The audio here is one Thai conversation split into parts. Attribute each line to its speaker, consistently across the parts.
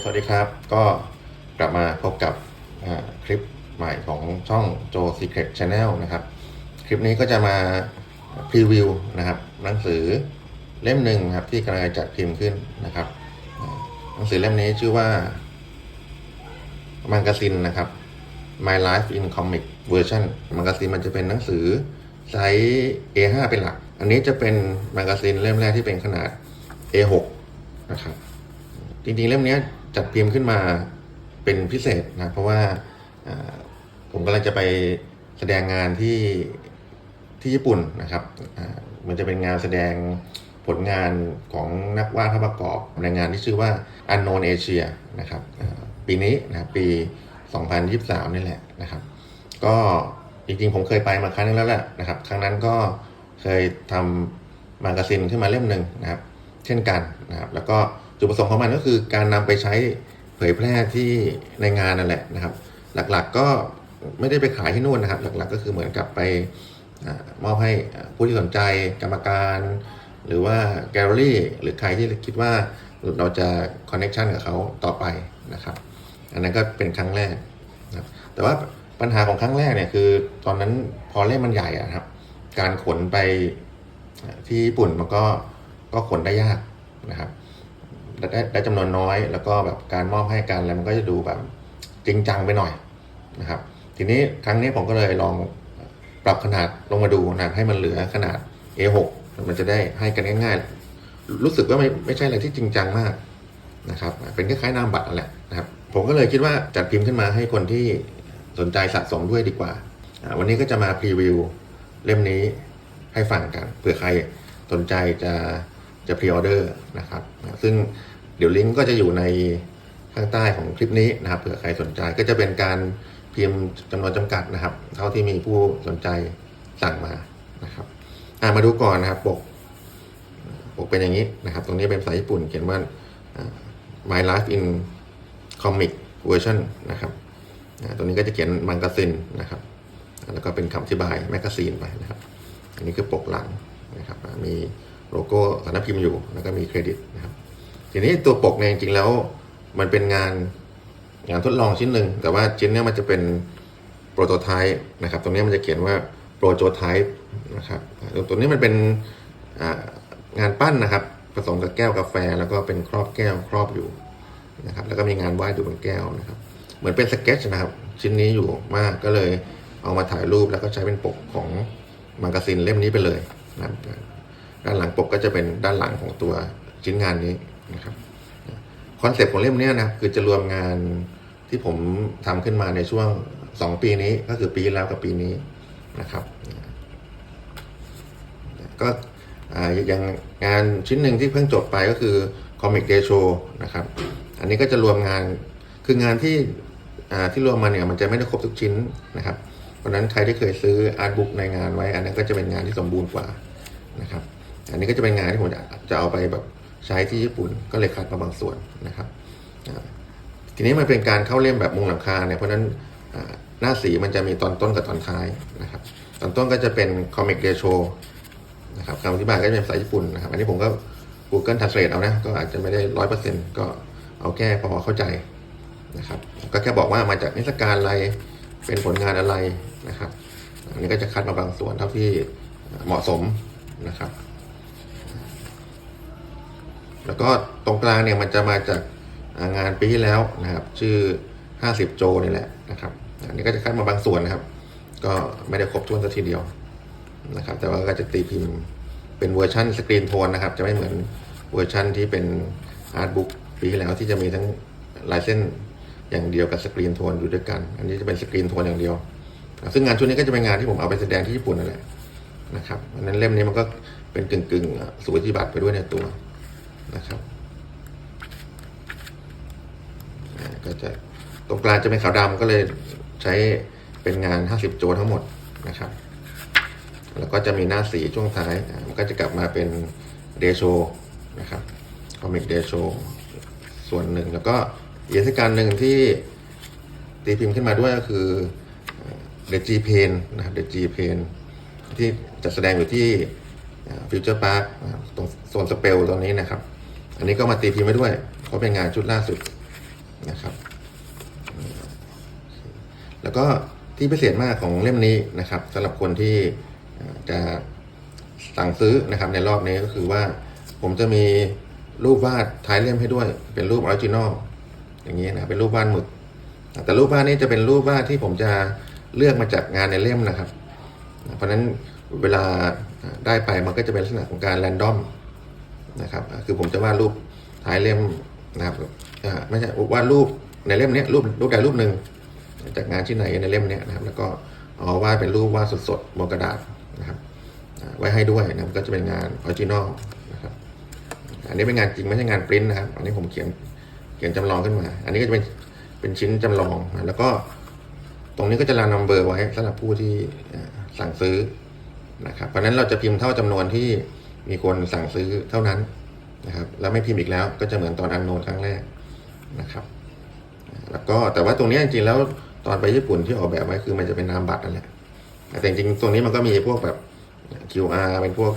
Speaker 1: สวัสดีครับ ก็กลับมาพบกับคลิปใหม่ของช่องโจ Secret Channel นะครับ คลิปนี้ก็จะมาพรีวิวนะครับ หนังสือเล่มหนึ่งครับที่กำลังจะจัดพิมพ์ขึ้นนะครับ หนังสือเล่มนี้ชื่อว่ามังกาซินนะครับ My Life in Comic Version มังกาซินมันจะเป็นหนังสือไซส์ A5 เป็นหลัก อันนี้จะเป็นมังกาซินเล่มแรกที่เป็นขนาด A6 นะครับจริงๆเล่มนี้ จัดพิมพ์ขึ้นมาเป็นพิเศษนะ เพราะว่าผมกำลังจะไปแสดงงานที่ที่ญี่ปุ่นนะครับมันจะเป็นงานแสดงผลงานของนักวาดภาพประกอบในงานที่ชื่อว่า Unknown Asia นะครับปีนี้นะครับปี 2023 นี่แหละนะครับ ก็จริงๆ ผมเคยไปมาครั้งนึงแล้วแหละนะครับ ครั้งนั้นก็เคยทำมังกาซินขึ้นมาเล่มหนึ่งนะครับ เช่นกันนะครับ แล้วก็ จุดประสงค์ของมันก็คือการนำไปใช้เผยแพร่ที่ในงานนั่นแหละนะครับ หลักๆก็ไม่ได้ไปขายที่นู่นนะครับ หลักๆก็คือเหมือนกับไปอมอบให้ผู้ที่สนใจกรรมการ หรือว่าแกลเลอรี่หรือใครที่คิดว่าเราจะคอนเน็ชันกับเขาต่อไปนะครับ อันนั้นก็เป็นครั้งแรกนะครับแต่ว่าปัญหาของครั้งแรกเนี่ยคือ ตอนนั้นพอเล่มมันใหญ่อะครับ การขนไปที่ญี่ปุ่นมันก็ก็ขนได้ยากนะครับ ได้ได้จำนวนน้อย แล้วก็แบบการมอบให้กันอะไรมันก็จะดูแบบจริงจังไปหน่อยนะครับ ทีนี้ครั้งนี้ผมก็เลยลองปรับขนาดลงมาดูนะให้มันเหลือขนาด A6 มันจะได้ให้กันง่ายๆ รู้สึกว่าไม่ไม่ใช่อะไรที่จริงจังมากนะครับเป็นคล้ายๆนามบัตรนั่นแหละนะครับผมก็เลยคิดว่าจัดพิมพ์ขึ้นมาให้คนที่สนใจสะสมด้วยดีกว่า วันนี้ก็จะมาพรีวิวเล่มนี้ให้ฟังกันเผื่อใครสนใจจะจะพรีออเดอร์นะครับ ซึ่ง ดี๋ยวลิงก์ก็จะอยู่ในข้างใต้ของคลิปนี้นะครับเผื่อใครสนใจก็จะเป็นการพิมพ์จำนวนจำกัดนะครับ เท่าที่มีผู้สนใจสั่งมานะครับมาดูก่อนนะครับปกปกเป็นอย่างนี้นะครับ ตรงนี้เป็นภาษาญี่ปุ่นเขียนว่า My Life in Comic Version นะครับตรงนี้ก็จะเขียนมังกาซินนะครับ แล้วก็เป็นคำอธิบายแมกกาซีนไปนะครับ อันนี้คือปกหลังนะครับ มีโลโก้สำนักพิมพ์อยู่ แล้วก็มีเครดิตนะครับ ทีนี้ตัวปกเนี่ยจริงๆแล้ว มันเป็นงานงานทดลองชิ้นหนึ่งแต่ว่าชิ้นเนี้ยมันจะเป็นโปรโตไทป์นะครับ ตรงนี้มันจะเขียนว่าโปรโตไทป์นะครับตรงนี้มันเป็นงานปั้นนะครับผสมกับแก้วกาแฟ แล้วก็เป็นครอบแก้วครอบอยู่นะครับ แล้วก็มีงานวาดอยู่บนแก้วนะครับ เหมือนเป็นสเก็ตชนะครับ ชิ้นนี้อยู่มากก็เลยเอามาถ่ายรูปแล้วก็ใช้เป็นปกของมังกาซินเล่มนี้ไปเลยนะครับด้านหลังปกก็จะเป็นด้านหลังของตัวชิ้นงานนี้ นะครับคอนเซปต์ของเล่มนี้นะคือจะรวมงานที่ผมทำขึ้นมาในช่วง 2 ปีนี้ก็คือปีที่แล้วกับปีนี้นะครับ ก็อย่างงานชิ้นหนึ่งที่เพิ่งจบไปก็คือ Comic Day Show นะครับ อันนี้ก็จะรวมงานคืองานที่ที่รวมมาเนี่ยมันจะไม่ได้ครบทุกชิ้นนะครับ เพราะฉะนั้นใครที่เคยซื้ออาร์ตบุ๊กในงานไว้ อันนั้นก็จะเป็นงานที่สมบูรณ์กว่านะครับ อันนี้ก็จะเป็นงานที่ผมจะจะเอาไปแบบ ใช้ที่ญี่ปุ่นก็เลยคัดมาบางส่วนนะครับทีนี้มันเป็นการเข้าเล่มแบบมุงหลังคาเนี่ยเพราะนั้นหน้าสีมันจะมีตอนต้นกับตอนท้ายนะครับตอนต้นก็จะเป็น Comic Day Show นะครับคำอธิบายก็จะเป็นภาษาญี่ปุ่นนะครับอันนี้ผมก็ Google Translate เอานะก็อาจจะไม่ได้ร้อยเปอร์เซ็นต์ก็เอาแค่พอเข้าใจนะครับก็แค่บอกว่ามาจากนิทรรศการอะไรเป็นผลงานอะไรนะครับอันนี้ก็จะคัดมาบางส่วนเท่าที่เหมาะสมนะครับ แล้วก็ตรงกลางเนี่ยมันจะมาจากงานปีที่แล้วนะครับ ชื่อ 50 โจนี่แหละนะครับอันนี้ก็จะคัดมาบางส่วนนะครับ ก็ไม่ได้ครบถ้วนสักทีเดียวนะครับ แต่ว่าก็จะตีพิมพ์เป็นเวอร์ชันสกรีนโทนนะครับ จะไม่เหมือนเวอร์ชันที่เป็นอาร์ตบุ๊กปีที่แล้วที่จะมีทั้งลายเส้นอย่างเดียวกับสกรีนโทนอยู่ด้วยกัน อันนี้จะเป็นสกรีนโทนอย่างเดียว ซึ่งงานชุดนี้ก็จะเป็นงานที่ผมเอาไปแสดงที่ญี่ปุ่นนั่นแหละนะครับอันนั้นเล่มนี้มันก็เป็นกึ่งกึ่งๆสูติบัตรไปด้วยในตัว นะครับก็จะตรงกลางจะเป็นขาวดำก็เลยใช้เป็นงาน 50 โจทั้งหมดนะครับ แล้วก็จะมีหน้าสีช่วงท้ายมันก็จะกลับมาเป็นเดโชนะครับคอมิกเดโชส่วนหนึ่ง แล้วก็อีกเทศกาลหนึ่งที่ตีพิมพ์ขึ้นมาด้วยก็คือเดจีเพนนะครับเดจีเพนที่จะแสดงอยู่ที่ฟิวเจอร์พาร์คตรงโซนสเปลตรงนี้นะครับ อันนี้ก็มาตีพิมพ์ไว้ด้วยเพราะเป็นงานชุดล่าสุดนะครับ แล้วก็ที่พิเศษมากของเล่มนี้นะครับสำหรับคนที่จะสั่งซื้อนะครับในรอบนี้ก็คือว่าผมจะมีรูปวาดท้ายเล่มให้ด้วย เป็นรูปออริจินอลอย่างนี้นะเป็นรูปวาดหมึก แต่รูปวาดนี้จะเป็นรูปวาดที่ผมจะเลือกมาจากงานในเล่มนะครับ เพราะฉะนั้นเวลาได้ไปมันก็จะเป็นลักษณะของการแรนดอม นะครับคือผมจะวาดรูปท้ายเล่มนะครับไม่ใช่วาดรูปในเล่มนี้รูปรูปใดรูปหนึ่งจากงานที่ไหนในเล่มนี้นะครับ แล้วก็เอาวาดเป็นรูปวาดสดๆบนกระดาษนะครับไว้ให้ด้วยนะก็จะเป็นงานออริจินอลนะครับอันนี้เป็นงานจริงไม่ใช่งานปริ้นนะครับ อันนี้ผมเขียนเขียนจำลองขึ้นมา อันนี้ก็จะเป็นเป็นชิ้นจำลองนะแล้วก็ตรงนี้ก็จะรานำเบอร์ไว้สำหรับผู้ที่สั่งซื้อนะครับ เพราะฉะนั้นเราจะพิมพ์เท่าจำนวนที่ มีคนสั่งซื้อเท่านั้นนะครับ แล้วไม่พิมพ์อีกแล้วก็จะเหมือนตอนอันโนนครั้งแรกนะครับ แล้วก็แต่ว่าตรงนี้จริงๆแล้วตอนไปญี่ปุ่นที่ออกแบบไว้คือมันจะเป็นนามบัตรนั่นแหละแต่จริงๆตรงนี้มันก็มีพวกแบบ QR เป็นพวก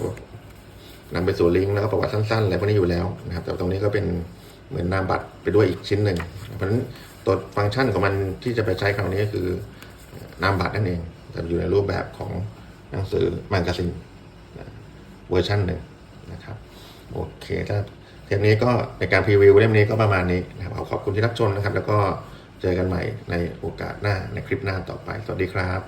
Speaker 1: นำไปสู่ลิงก์แล้วก็ประวัติสั้นๆอะไรพวกนี้อยู่แล้วนะครับ แต่ตรงนี้ก็เป็นเหมือนนามบัตรไปด้วยอีกชิ้นหนึ่งเพราะฉะนั้นตัวฟังก์ชันของมันที่จะไปใช้คราวนี้ก็คือนามบัตรนั่นเองแต่อยู่ในรูปแบบของหนังสือแมกกาซีน เวอร์ชันหนึ่งนะครับโอเคถ้าเทปนี้ก็ในการพรีวิวเล่มนี้ก็ประมาณนี้นะครับขอขอบคุณที่รับชมนะครับ แล้วก็เจอกันใหม่ในโอกาสหน้าในคลิปหน้าต่อไป สวัสดีครับ